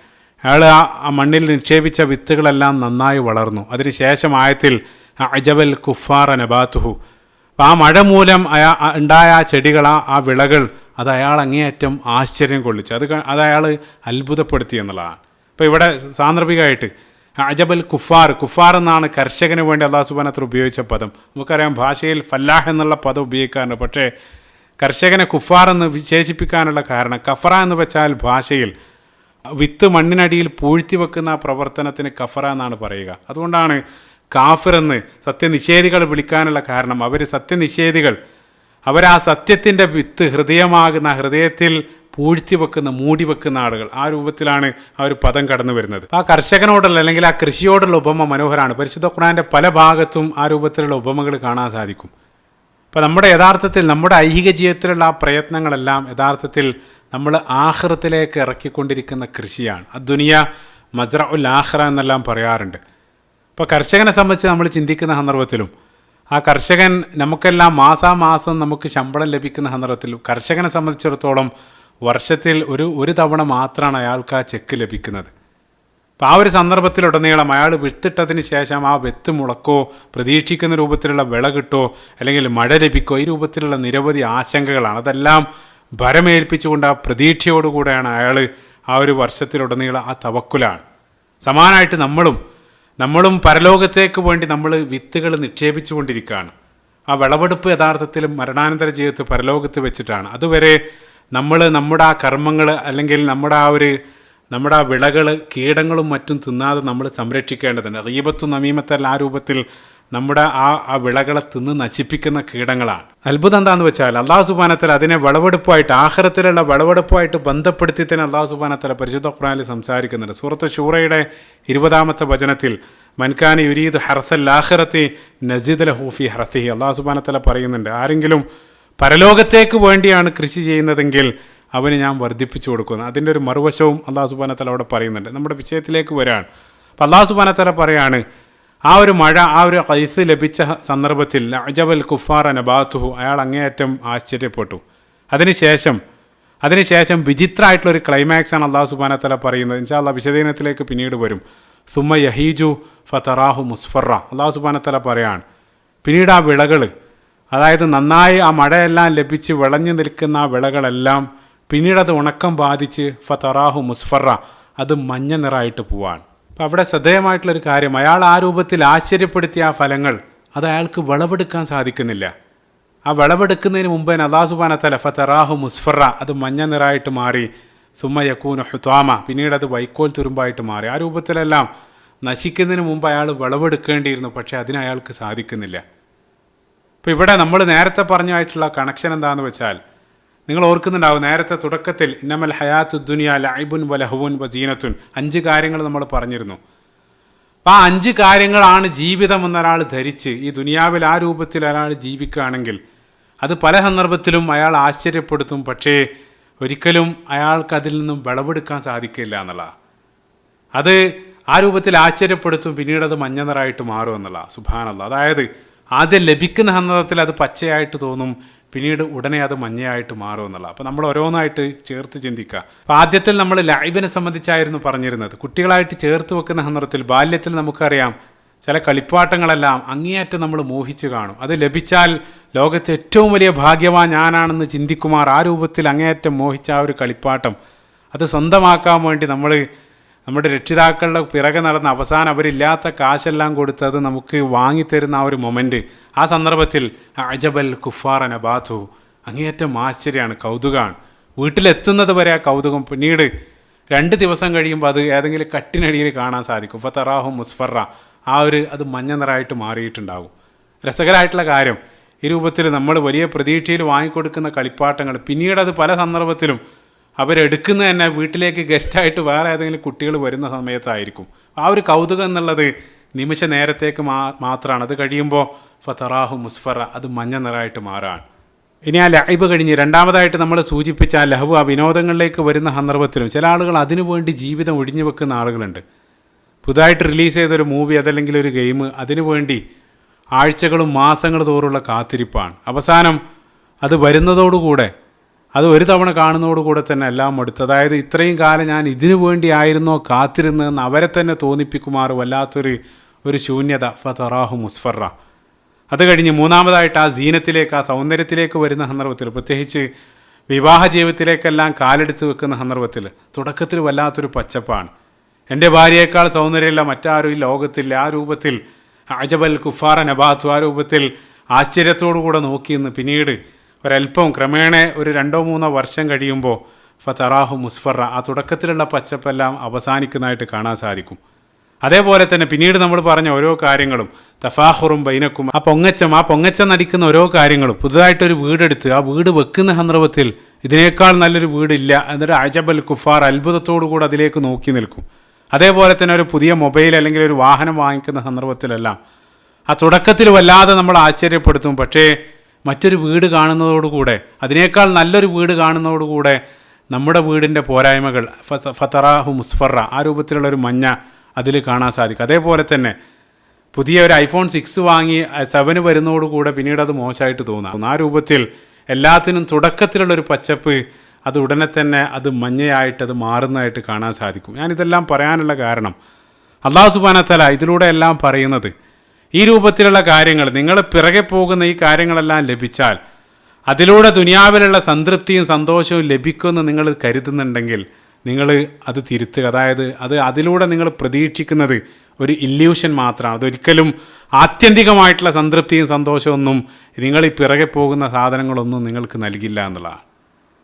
അയാൾ ആ മണ്ണിൽ നിക്ഷേപിച്ച വിത്തുകളെല്ലാം നന്നായി വളർന്നു. അതിനുശേഷം ആയത്തിൽ അജബൽ കുഫാർ നബാത്തുഹു. ആ മഴ മൂലം അയാ ഉണ്ടായ ആ ചെടികൾ ആ വിളകൾ അത് അയാൾ അങ്ങേയറ്റം ആശ്ചര്യം കൊള്ളിച്ചു. അത് അത് അയാൾ അത്ഭുതപ്പെടുത്തി എന്നുള്ളതാണ്. ഇപ്പോൾ ഇവിടെ സാന്ദർഭികമായിട്ട് അജബൽ കുഫാർ കുഫാർ എന്നാണ് കർഷകന് വേണ്ടി അള്ളാഹു സുബാനത്തിൽ ഉപയോഗിച്ച പദം. നമുക്കറിയാം ഭാഷയിൽ ഫല്ലാഹ് എന്നുള്ള പദം ഉപയോഗിക്കാറുണ്ട്. പക്ഷേ കർഷകനെ കുഫാർ എന്ന് വിശേഷിപ്പിക്കാനുള്ള കാരണം കഫറ എന്ന് വെച്ചാൽ ഭാഷയിൽ വിത്ത് മണ്ണിനടിയിൽ പൂഴ്ത്തി വെക്കുന്ന പ്രവർത്തനത്തിന് കഫറ എന്നാണ് പറയുക. അതുകൊണ്ടാണ് കാഫിർ എന്ന് സത്യനിഷേധികൾ വിളിക്കാനുള്ള കാരണം. അവർ സത്യനിഷേധികൾ. അവരാ സത്യത്തിന്റെ വിത്ത് ഹൃദയമാകുന്ന ഹൃദയത്തിൽ പൂഴ്ത്തി വെക്കുന്ന മൂടി വെക്കുന്ന ആളുകൾ. ആ രൂപത്തിലാണ് ആ ഒരു പദം കടന്നു വരുന്നത്. ആ കർഷകനോടുള്ള അല്ലെങ്കിൽ ആ കൃഷിയോടുള്ള ഉപമ മനോഹരമാണ് പരിശുദ്ധ ഖുറാന്റെ പല ഭാഗത്തും ആ രൂപത്തിലുള്ള ഉപമകൾ കാണാൻ സാധിക്കും. അപ്പോൾ നമ്മുടെ യഥാർത്ഥത്തിൽ നമ്മുടെ ഐഹിക ജീവിതത്തിലുള്ള ആ പ്രയത്നങ്ങളെല്ലാം യഥാർത്ഥത്തിൽ നമ്മൾ ആഹ്റത്തിലേക്ക് ഇറക്കിക്കൊണ്ടിരിക്കുന്ന കൃഷിയാണ്. ആ ദുനിയ മജ്ര ഉൽ ആഹ്റ എന്നെല്ലാം പറയാറുണ്ട്. ഇപ്പോൾ കർഷകനെ സംബന്ധിച്ച് നമ്മൾ ചിന്തിക്കുന്ന സന്ദർഭത്തിലും ആ കർഷകൻ നമുക്കെല്ലാം മാസാമാസം നമുക്ക് ശമ്പളം ലഭിക്കുന്ന സന്ദർഭത്തിലും കർഷകനെ സംബന്ധിച്ചിടത്തോളം വർഷത്തിൽ ഒരു ഒരു തവണ മാത്രമാണ് അയാൾക്ക് ആ ചെക്ക് ലഭിക്കുന്നത്. അപ്പോൾ ആ ഒരു സന്ദർഭത്തിലുടനീളം അയാൾ വിത്തിട്ടതിന് ശേഷം ആ വെത്ത് മുളക്കോ പ്രതീക്ഷിക്കുന്ന രൂപത്തിലുള്ള വിള കിട്ടോ അല്ലെങ്കിൽ മഴ ലഭിക്കോ ഈ രൂപത്തിലുള്ള നിരവധി ആശങ്കകളാണ്. അതെല്ലാം ഭരമേൽപ്പിച്ചുകൊണ്ട് ആ പ്രതീക്ഷയോടുകൂടെയാണ് അയാൾ ആ ഒരു വർഷത്തിലുടനീളം ആ തവക്കുലാണ്. സമാനമായിട്ട് നമ്മളും നമ്മളും പരലോകത്തേക്ക് വേണ്ടി നമ്മൾ വിത്തുകൾ നിക്ഷേപിച്ചുകൊണ്ടിരിക്കുകയാണ്. ആ വിളവെടുപ്പ് യഥാർത്ഥത്തിൽ മരണാനന്തര ജീവിതത്തിൽ പരലോകത്ത് വെച്ചിട്ടാണ്. അതുവരെ നമ്മൾ നമ്മുടെ ആ കർമ്മങ്ങൾ അല്ലെങ്കിൽ നമ്മുടെ ആ ഒരു നമ്മുടെ ആ വിളകൾ കീടങ്ങളും മറ്റും തിന്നാതെ നമ്മൾ സംരക്ഷിക്കേണ്ടതുണ്ട്. റീപത്തും നമീമത്തല്ല ആ രൂപത്തിൽ നമ്മുടെ ആ ആ വിളകളെ തിന്ന് നശിപ്പിക്കുന്ന കീടങ്ങളാണ്. അത്ഭുതം എന്താണെന്ന് വെച്ചാൽ അള്ളാഹു സുബാനത്തിൽ അതിനെ വിളവെടുപ്പായിട്ട് ആഹാരത്തിലുള്ള വിളവെടുപ്പായിട്ട് ബന്ധപ്പെടുത്തി തന്നെ അള്ളാഹു സുബാനത്തല പരിശുദ്ധ ഖുറാനിൽ സംസാരിക്കുന്നുണ്ട്. സൂറത്ത് ഷൂറയുടെ ഇരുപതാമത്തെ വചനത്തിൽ മൻഖാനി യുരീദ് ഹർസൽ ആഖിറത്തി നസീദ് ലഹൂഫി ഹർസി അള്ളാഹു സുബാനത്തല പറയുന്നുണ്ട് ആരെങ്കിലും പരലോകത്തേക്ക് വേണ്ടിയാണ് കൃഷി ചെയ്യുന്നതെങ്കിൽ അവന് ഞാൻ വർദ്ധിപ്പിച്ചു കൊടുക്കുന്നു. അതിന്റെ ഒരു മറുവശവും അള്ളാഹു സുബാനത്തല അവിടെ പറയുന്നുണ്ട്. നമ്മുടെ വിഷയത്തിലേക്ക് വരാൻ അപ്പം അള്ളാഹു സുബാനത്തല പറയാണ് ആ ഒരു മഴ ആ ഒരു കൈസ് ലഭിച്ച സന്ദർഭത്തിൽ അജബൽ കുഫാർ അനബാത്തുഹു അയാൾ അങ്ങേയറ്റം ആശ്ചര്യപ്പെട്ടു. അതിനുശേഷം അതിനുശേഷം വിചിത്രമായിട്ടുള്ളൊരു ക്ലൈമാക്സാണ് അള്ളാഹു സുബാനത്തല പറയുന്നത്. ഇൻഷാ അള്ളാഹ് വിശദീനത്തിലേക്ക് പിന്നീട് വരും. സുമ യഹീജു ഫതറാഹു മുസ്ഫറ അള്ളാഹു സുബാനത്തല പറയാണ്. പിന്നീട് ആ വിളകൾ അതായത് നന്നായി ആ മഴയെല്ലാം ലഭിച്ച് വിളഞ്ഞു നിൽക്കുന്ന ആ വിളകളെല്ലാം പിന്നീട് ഉണക്കം ബാധിച്ച് ഫതറാഹു മുസ്ഫറ അത് മഞ്ഞ നിറമായിട്ട് പോവാണ്. അപ്പം അവിടെ ശ്രദ്ധേയമായിട്ടുള്ളൊരു കാര്യം അയാൾ ആ രൂപത്തിൽ ആശ്ചര്യപ്പെടുത്തിയ ആ ഫലങ്ങൾ അത് അയാൾക്ക് വിളവെടുക്കാൻ സാധിക്കുന്നില്ല. ആ വിളവെടുക്കുന്നതിന് മുമ്പേ അള്ളാഹു സുബാന തല ഫതറാഹു മുസ്ഫറ അത് മഞ്ഞ നിറായിട്ട് മാറി സുമ്മ യക്കൂൻ ഹുത്വാമ പിന്നീട് അത് വൈക്കോൽ തുരുമ്പായിട്ട് മാറി. ആ രൂപത്തിലെല്ലാം നശിക്കുന്നതിന് മുമ്പ് അയാൾ വിളവെടുക്കേണ്ടിയിരുന്നു പക്ഷേ അതിന് അയാൾക്ക് സാധിക്കുന്നില്ല. ഇപ്പോൾ ഇവിടെ നമ്മൾ നേരത്തെ പറഞ്ഞായിട്ടുള്ള കണക്ഷൻ എന്താണെന്ന് വെച്ചാൽ നിങ്ങൾ ഓർക്കുന്നുണ്ടാവും നേരത്തെ തുടക്കത്തിൽ ഇന്നമൽ ഹയാത്തു ദുനിയ ലൈബുൻ വലഹുൻ വസീനത്തുൻ അഞ്ച് കാര്യങ്ങൾ നമ്മൾ പറഞ്ഞിരുന്നു. അപ്പോൾ ആ അഞ്ച് കാര്യങ്ങളാണ് ജീവിതം എന്നൊരാൾ ധരിച്ച് ഈ ദുനിയാവിൽ ആ രൂപത്തിൽ ഒരാൾ ജീവിക്കുകയാണെങ്കിൽ അത് പല സന്ദർഭത്തിലും അയാൾ ആശ്ചര്യപ്പെടുത്തും. പക്ഷേ ഒരിക്കലും അയാൾക്ക് അതിൽ നിന്നും വിളവെടുക്കാൻ സാധിക്കില്ല എന്നുള്ളതാണ് അത് ആ രൂപത്തിൽ ആശ്ചര്യപ്പെടുത്തും പിന്നീട് അത് മഞ്ഞ നിറായിട്ട് മാറും എന്നുള്ള. സുഭാനല്ല അതായത് ആദ്യം ലഭിക്കുന്ന സന്ദർഭത്തിൽ അത് പച്ചയായിട്ട് തോന്നും പിന്നീട് ഉടനെ അത് മഞ്ഞയായിട്ട് മാറും അപ്പോൾ നമ്മൾ ഓരോന്നായിട്ട് ചേർത്ത് ചിന്തിക്കുക. അപ്പോൾ ആദ്യത്തിൽ നമ്മൾ ലൈബിനെ സംബന്ധിച്ചായിരുന്നു പറഞ്ഞിരുന്നത്. കുട്ടികളായിട്ട് ചേർത്ത് വെക്കുന്ന സന്ദർഭത്തിൽ ബാല്യത്തിൽ നമുക്കറിയാം ചില കളിപ്പാട്ടങ്ങളെല്ലാം അങ്ങേയറ്റം നമ്മൾ മോഹിച്ച് കാണും. അത് ലഭിച്ചാൽ ലോകത്തെ ഏറ്റവും വലിയ ഭാഗ്യവാൻ ഞാനാണെന്ന് ചിന്തിക്കുമാർ ആ രൂപത്തിൽ അങ്ങേയറ്റം മോഹിച്ച ആ ഒരു കളിപ്പാട്ടം. അത് സ്വന്തമാക്കാൻ വേണ്ടി നമ്മൾ നമ്മുടെ രക്ഷിതാക്കളുടെ പിറകെ നടന്ന അവസാനം അവരില്ലാത്ത കാശെല്ലാം കൊടുത്തത് നമുക്ക് വാങ്ങിത്തരുന്ന ആ ഒരു മൊമെന്റ്. ആ സന്ദർഭത്തിൽ അജബൽ കുഫാറന ബാധു അങ്ങേയറ്റം ആശ്ചര്യമാണ് കൗതുകമാണ് വീട്ടിലെത്തുന്നത് വരെ ആ കൗതുകം പിന്നീട് രണ്ട് ദിവസം കഴിയുമ്പോൾ അത് ഏതെങ്കിലും കട്ടിനടിയിൽ കാണാൻ സാധിക്കും. ഫത്തറാഹു മുസ്ഫറ. ആ ഒരു അത് മഞ്ഞ നിറായിട്ട് മാറിയിട്ടുണ്ടാകും. രസകരമായിട്ടുള്ള കാര്യം ഈ രൂപത്തിൽ നമ്മൾ വലിയ പ്രതീക്ഷയിൽ വാങ്ങിക്കൊടുക്കുന്ന കളിപ്പാട്ടങ്ങൾ പിന്നീട് അത് പല സന്ദർഭത്തിലും അവരെടുക്കുന്ന തന്നെ വീട്ടിലേക്ക് ഗസ്റ്റായിട്ട് വേറെ ഏതെങ്കിലും കുട്ടികൾ വരുന്ന സമയത്തായിരിക്കും. ആ ഒരു കൗതുകം എന്നുള്ളത് നിമിഷ നേരത്തേക്ക് മാത്രമാണ് അത് കഴിയുമ്പോൾ ഫതറാഹു മുസ്ഫറ അത് മഞ്ഞ നിറായിട്ട് മാറാണ് ഇനി ആ ലൈബ് കഴിഞ്ഞ് രണ്ടാമതായിട്ട് നമ്മൾ സൂചിപ്പിച്ച ആ ലഹബ് ആ വിനോദങ്ങളിലേക്ക് വരുന്ന സന്ദർഭത്തിലും ചില ആളുകൾ അതിനുവേണ്ടി ജീവിതം ഒഴിഞ്ഞു വെക്കുന്ന ആളുകളുണ്ട്. പുതുതായിട്ട് റിലീസ് ചെയ്തൊരു മൂവി അതല്ലെങ്കിൽ ഒരു ഗെയിം അതിനു വേണ്ടി ആഴ്ചകളും മാസങ്ങൾ തോറുള്ള കാത്തിരിപ്പാണ്. അവസാനം അത് വരുന്നതോടുകൂടെ അത് ഒരു തവണ കാണുന്നതോടുകൂടെ തന്നെ എല്ലാം എടുത്തു അതായത് ഇത്രയും കാലം ഞാൻ ഇതിനു വേണ്ടി ആയിരുന്നോ കാത്തിരുന്നതെന്ന് അവരെ തന്നെ തോന്നിപ്പിക്കുമാറും വല്ലാത്തൊരു ഒരു ശൂന്യത. ഫതറാഹു മുസ്ഫറ. അത് കഴിഞ്ഞ് മൂന്നാമതായിട്ട് ആ ജീനത്തിലേക്ക് ആ സൗന്ദര്യത്തിലേക്ക് വരുന്ന സന്ദർഭത്തിൽ പ്രത്യേകിച്ച് വിവാഹ ജീവിതത്തിലേക്കെല്ലാം കാലെടുത്ത് വെക്കുന്ന സന്ദർഭത്തിൽ തുടക്കത്തിൽ വല്ലാത്തൊരു പച്ചപ്പാണ്. എന്റെ ഭാര്യയേക്കാൾ സൗന്ദര്യമില്ല മറ്റാരും ഈ ലോകത്തിൽ ആ രൂപത്തിൽ അജബൽ കുഫാറ നബാത്തു ആ രൂപത്തിൽ ആശ്ചര്യത്തോടു കൂടെ നോക്കിയെന്ന് പിന്നീട് ഒരല്പം ക്രമേണ ഒരു രണ്ടോ മൂന്നോ വർഷം കഴിയുമ്പോൾ ഫതറാഹു മുസ്ഫറ ആ തുടക്കത്തിലുള്ള പച്ചപ്പെല്ലാം അവസാനിക്കുന്നതായിട്ട് കാണാൻ സാധിക്കും. അതേപോലെ തന്നെ പിന്നീട് നമ്മൾ പറഞ്ഞ ഓരോ കാര്യങ്ങളും തഫാഹുറും ബൈനക്കും ആ പൊങ്ങച്ചം ആ പൊങ്ങച്ചം നടിക്കുന്ന ഓരോ കാര്യങ്ങളും പുതുതായിട്ടൊരു വീടെടുത്ത് ആ വീട് വെക്കുന്ന സന്ദർഭത്തിൽ ഇതിനേക്കാൾ നല്ലൊരു വീടില്ല എന്നൊരു അജബൽ കുഫാർ അത്ഭുതത്തോടു കൂടെ അതിലേക്ക് നോക്കി നിൽക്കും. അതേപോലെ തന്നെ ഒരു പുതിയ മൊബൈൽ അല്ലെങ്കിൽ ഒരു വാഹനം വാങ്ങിക്കുന്ന സന്ദർഭത്തിലെല്ലാം ആ തുടക്കത്തിൽ വല്ലാതെ നമ്മൾ ആശ്ചര്യപ്പെടുത്തും. പക്ഷേ മറ്റൊരു വീട് കാണുന്നതോടുകൂടെ അതിനേക്കാൾ നല്ലൊരു വീട് കാണുന്നതോടുകൂടെ നമ്മുടെ വീടിന്റെ പോരായ്മകൾ ഫത്തറാഹു മുസ്ഫറ ആ രൂപത്തിലുള്ളൊരു മഞ്ഞ അതിൽ കാണാൻ സാധിക്കും. അതേപോലെ തന്നെ പുതിയ ഒരു ഐഫോൺ സിക്സ് വാങ്ങി സെവന് വരുന്നതോടുകൂടെ പിന്നീട് അത് മോശമായിട്ട് തോന്നാം. ആ രൂപത്തിൽ എല്ലാത്തിനും തുടക്കത്തിലുള്ളൊരു പച്ചപ്പ് അത് ഉടനെ തന്നെ അത് മഞ്ഞയായിട്ട് അത് മാറുന്നതായിട്ട് കാണാൻ സാധിക്കും. ഞാനിതെല്ലാം പറയാനുള്ള കാരണം അള്ളാഹു സുബാനത്തല ഇതിലൂടെ എല്ലാം പറയുന്നത് ഈ രൂപത്തിലുള്ള കാര്യങ്ങൾ നിങ്ങൾ പിറകെ പോകുന്ന ഈ കാര്യങ്ങളെല്ലാം ലഭിച്ചാൽ അതിലൂടെ ദുനിയാവിലുള്ള സംതൃപ്തിയും സന്തോഷവും ലഭിക്കുമെന്ന് നിങ്ങൾ കരുതുന്നുണ്ടെങ്കിൽ നിങ്ങൾ അത് തിരുത്തുക. അതായത് അത് അതിലൂടെ നിങ്ങൾ പ്രതീക്ഷിക്കുന്നത് ഒരു ഇല്യൂഷൻ മാത്രമാണ്. അതൊരിക്കലും ആത്യന്തികമായിട്ടുള്ള സംതൃപ്തിയും സന്തോഷമൊന്നും നിങ്ങൾ ഈ പിറകെ പോകുന്ന സാധനങ്ങളൊന്നും നിങ്ങൾക്ക് നൽകില്ല എന്നുള്ളതാണ്.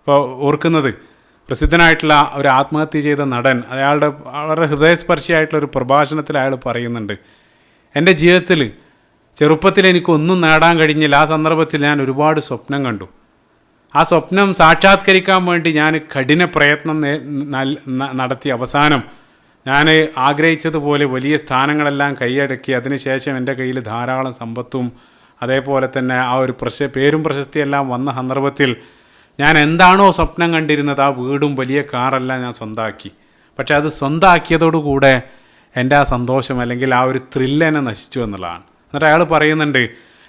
ഇപ്പോൾ ഓർക്കുന്നത് പ്രസിദ്ധനായിട്ടുള്ള ഒരു ആത്മഹത്യ ചെയ്ത നടൻ അയാളുടെ വളരെ ഹൃദയസ്പർശിയായിട്ടുള്ള ഒരു പ്രഭാഷണത്തിൽ അയാൾ പറയുന്നുണ്ട് എന്റെ ജീവിതത്തിൽ ചെറുപ്പത്തിൽ എനിക്കൊന്നും നേടാൻ കഴിഞ്ഞില്ല. ആ സന്ദർഭത്തിൽ ഞാൻ ഒരുപാട് സ്വപ്നം കണ്ടു. ആ സ്വപ്നം സാക്ഷാത്കരിക്കാൻ വേണ്ടി ഞാൻ കഠിന പ്രയത്നം നടത്തി അവസാനം ഞാൻ ആഗ്രഹിച്ചതുപോലെ വലിയ സ്ഥാനങ്ങളെല്ലാം കൈയടക്കി അതിനുശേഷം എന്റെ കയ്യിൽ ധാരാളം സമ്പത്തും അതേപോലെ തന്നെ ആ ഒരു പ്രശ പേരും പ്രശസ്തിയെല്ലാം വന്ന സന്ദർഭത്തിൽ ഞാൻ എന്താണോ സ്വപ്നം കണ്ടിരുന്നത് ആ വീടും വലിയ കാറെല്ലാം ഞാൻ സ്വന്തമാക്കി പക്ഷെ അത് സ്വന്തമാക്കിയതോടുകൂടെ എന്റെ ആ സന്തോഷം അല്ലെങ്കിൽ ആ ഒരു ത്രില്ല് നശിച്ചു എന്നുള്ളതാണ്. എന്നിട്ട് അയാൾ പറയുന്നുണ്ട്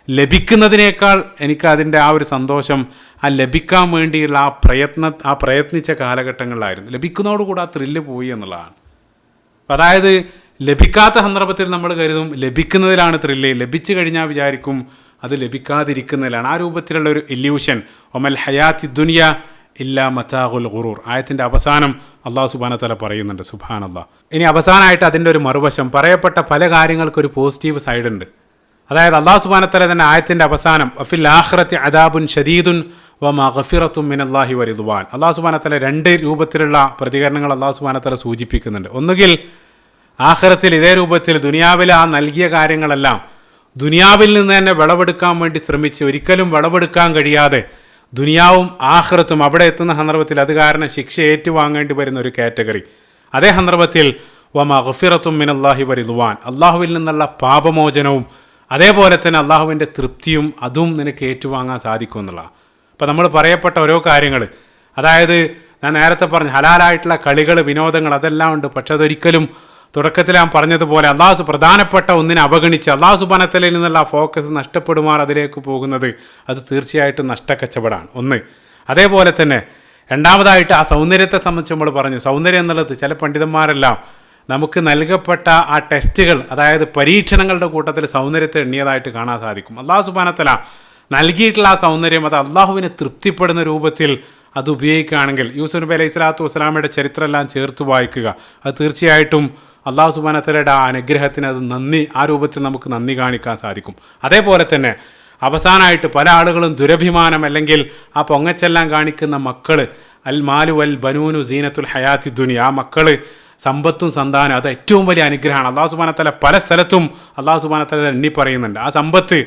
ലഭിക്കുന്നതിനേക്കാൾ എനിക്ക് അതിന്റെ ആ ഒരു സന്തോഷം ആ ലഭിക്കാൻ വേണ്ടിയുള്ള ആ പ്രയത്ന ആ പ്രയത്നിച്ച കാലഘട്ടങ്ങളിലായിരുന്നു. ലഭിക്കുന്നതോടുകൂടി ആ ത്രില്ല് പോയി എന്നുള്ളതാണ്. അതായത് ലഭിക്കാത്ത സന്ദർഭത്തിൽ നമ്മൾ കരുതും ലഭിക്കുന്നതിലാണ് ത്രില്ല് ലഭിച്ചു കഴിഞ്ഞാൽ വിചാരിക്കും അത് ലഭിക്കാതിരിക്കുന്നതിലാണ്. ആ രൂപത്തിലുള്ള ഒരു ഇല്യൂഷൻ ഒമൽ ഹയാത്തി ദുനിയ ഇല്ലാ മത്താഹുൽ ഖുറൂർ ആയത്തിന്റെ അവസാനം അള്ളാഹു സുബാന തല പറയുന്നുണ്ട് സുബാൻ അള്ളാഹ് ഇനി അവസാനമായിട്ട് അതിന്റെ ഒരു മറുവശം പറയപ്പെട്ട പല കാര്യങ്ങൾക്കൊരു പോസിറ്റീവ് സൈഡ് ഉണ്ട്. അതായത് അള്ളാഹു സുബാനത്തല തന്നെ ആയത്തിന്റെ അവസാനം അഫിൽ ആഹ്റത്തി അദാബുൻ ഷദീദുൻ വ മഹഫിറത്തും മിനല്ലാഹി വരിദ്വാൻ അള്ളാഹു സുബാനത്തല രണ്ട് രൂപത്തിലുള്ള പ്രതികരണങ്ങൾ അള്ളാഹു സുബാനത്തല സൂചിപ്പിക്കുന്നുണ്ട്. ഒന്നുകിൽ ആഹ്റത്തിൽ ഇതേ രൂപത്തിൽ ദുനിയാവിലെ ആ നൽകിയ കാര്യങ്ങളെല്ലാം ദുനിയാവിൽ നിന്ന് തന്നെ വിളവെടുക്കാൻ വേണ്ടി ശ്രമിച്ച് ഒരിക്കലും വിളവെടുക്കാൻ കഴിയാതെ ദുനിയാവും ആഹ്റത്തും അവിടെ എത്തുന്ന സന്ദർഭത്തിൽ അത് കാരണം ശിക്ഷ ഏറ്റുവാങ്ങേണ്ടി വരുന്ന ഒരു കാറ്റഗറി. അതേ സന്ദർഭത്തിൽ വ മഹഫിറത്തും മിനല്ലാഹി വരിദ്വാൻ അള്ളാഹുവിൽ നിന്നുള്ള പാപമോചനവും അതേപോലെ തന്നെ അള്ളാഹുവിന്റെ തൃപ്തിയും അതും നിനക്ക് ഏറ്റുവാങ്ങാൻ സാധിക്കും എന്നുള്ള. അപ്പോൾ നമ്മൾ പറയപ്പെട്ട ഓരോ കാര്യങ്ങൾ. അതായത് ഞാൻ നേരത്തെ പറഞ്ഞ ഹലാലായിട്ടുള്ള കളികൾ വിനോദങ്ങൾ അതെല്ലാം ഉണ്ട്. പക്ഷെ അതൊരിക്കലും തുടക്കത്തിൽ ഞാൻ പറഞ്ഞതുപോലെ അള്ളാഹു പ്രധാനപ്പെട്ട ഒന്നിനെ അവഗണിച്ച് അള്ളാഹു സുബാനത്തലയിൽ നിന്നുള്ള ഫോക്കസ് നഷ്ടപ്പെടുമാർ അതിലേക്ക് പോകുന്നത് അത് തീർച്ചയായിട്ടും നഷ്ടക്കച്ചവടമാണ്. ഒന്ന്. അതേപോലെ തന്നെ രണ്ടാമതായിട്ട് ആ സൗന്ദര്യത്തെ സംബന്ധിച്ച് നമ്മൾ പറഞ്ഞു. സൗന്ദര്യം എന്നുള്ളത് ചില പണ്ഡിതന്മാരെല്ലാം നമുക്ക് നൽകപ്പെട്ട ആ ടെസ്റ്റുകൾ അതായത് പരീക്ഷണങ്ങളുടെ കൂട്ടത്തിൽ സൗന്ദര്യത്തെ എണ്ണിയതായിട്ട് കാണാൻ സാധിക്കും. അള്ളാഹു സുബാനത്തല നൽകിയിട്ടുള്ള ആ സൗന്ദര്യം അത് അള്ളാഹുവിനെ തൃപ്തിപ്പെടുന്ന രൂപത്തിൽ അത് ഉപയോഗിക്കുകയാണെങ്കിൽ യൂസുഫ് നബി അലൈഹി സ്വലാത്തു വസ്സലാമയുടെ ചരിത്രമെല്ലാം ചേർത്ത് വായിക്കുക. അത് തീർച്ചയായിട്ടും അള്ളാഹു സുബാനത്തലയുടെ ആ അനുഗ്രഹത്തിന് അത് നന്ദി ആ രൂപത്തിൽ നമുക്ക് നന്ദി കാണിക്കാൻ സാധിക്കും. അതേപോലെ തന്നെ അവസാനമായിട്ട് പല ആളുകളും ദുരഭിമാനം അല്ലെങ്കിൽ ആ പൊങ്ങച്ചെല്ലാം കാണിക്കുന്ന മക്കൾ അൽ മാലു അൽ ബനൂനു സീനത്തുൽ ഹയാത്തി ദുനി ആ മക്കൾ സമ്പത്തും സന്താനം അത് ഏറ്റവും വലിയ അനുഗ്രഹമാണ്. അള്ളാഹു സുബാനത്തല പല സ്ഥലത്തും അള്ളാഹു സുബാനത്തല എണ്ണി പറയുന്നുണ്ട്. ആ സമ്പത്ത്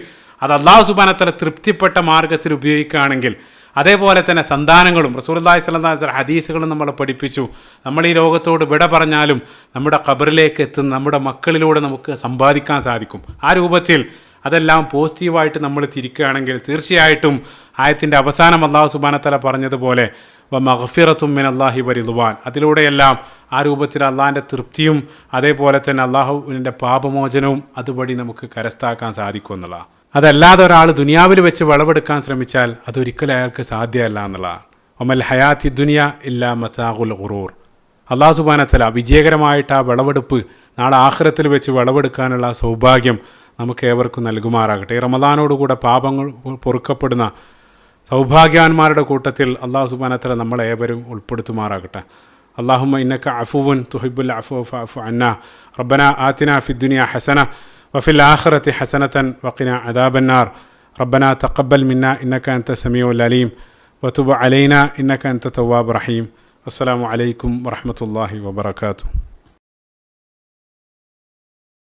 അത് അള്ളാഹു സുബാനത്തല തൃപ്തിപ്പെട്ട മാർഗത്തിൽ ഉപയോഗിക്കുകയാണെങ്കിൽ അതേപോലെ തന്നെ സന്താനങ്ങളും റസൂർല്ലാഹി സ്വലാ ഹദീസുകളും നമ്മളെ പഠിപ്പിച്ചു. നമ്മൾ ഈ ലോകത്തോട് വിട പറഞ്ഞാലും നമ്മുടെ ഖബറിലേക്ക് എത്തുന്ന നമ്മുടെ മക്കളിലൂടെ നമുക്ക് സമ്പാദിക്കാൻ സാധിക്കും. ആ രൂപത്തിൽ അതെല്ലാം പോസിറ്റീവായിട്ട് നമ്മൾ തിരിക്കുകയാണെങ്കിൽ തീർച്ചയായിട്ടും ആയത്തിന്റെ അവസാനം അള്ളാഹു സുബാനത്തല പറഞ്ഞതുപോലെ മഹഫിറത്തും മിൻ അള്ളാഹി വരിതുവാൻ അതിലൂടെയെല്ലാം ആ രൂപത്തിൽ അള്ളാഹിന്റെ തൃപ്തിയും അതേപോലെ തന്നെ അള്ളാഹുവിന്റെ പാപമോചനവും അതുവഴി നമുക്ക് കരസ്ഥാക്കാൻ സാധിക്കും എന്നുള്ളതാണ് അതല്ലാതെ ഒരാൾ ദുനിയാവിൽ വെച്ച് വിളവെടുക്കാൻ ശ്രമിച്ചാൽ അതൊരിക്കലും അയാൾക്ക് സാധ്യമല്ല എന്നുള്ളതാണ് ഒമൽ ഹയാത്തി ദുനിയ ഇല്ലാ മത്താഹുൽ ഖുറൂർ അള്ളാഹു സുബാനത്തല വിജയകരമായിട്ട് ആ വിളവെടുപ്പ് നാളെ ആഹ്രത്തിൽ വെച്ച് വിളവെടുക്കാനുള്ള സൗഭാഗ്യം നമുക്ക് ഏവർക്കും നൽകുമാറാകട്ടെ. ഈ റമദാനോടുകൂടെ പാപങ്ങൾ പൊറുക്കപ്പെടുന്ന സൗഭാഗ്യാന്മാരുടെ കൂട്ടത്തിൽ അള്ളാഹു സുബാനത്തല നമ്മളെ ഏവരും ഉൾപ്പെടുത്തുമാറാകട്ടെ. അള്ളാഹുമ്മ ഇന്നക്ക അഫുവുൻ തുഹിബുൽ അഫു അഫു അന്ന. റബ്ബന ആത്തിന ഫിദ്ദുനിയ ഹസന വഫിൽ ആഖിറത്തി ഹസനത്തൻ വക്കിന അദാബന്നാർ. റബ്ബന തക്കബൽ മിന്ന ഇന്നക്ക അൻത സമീഉൽ അലീം. വതുബ് അലൈന ഇന്നക്ക അൻത തവാബ് റഹീം. അസ്സലാമു അലൈക്കും വറഹമത്തല്ലാഹി വബർക്കാത്തു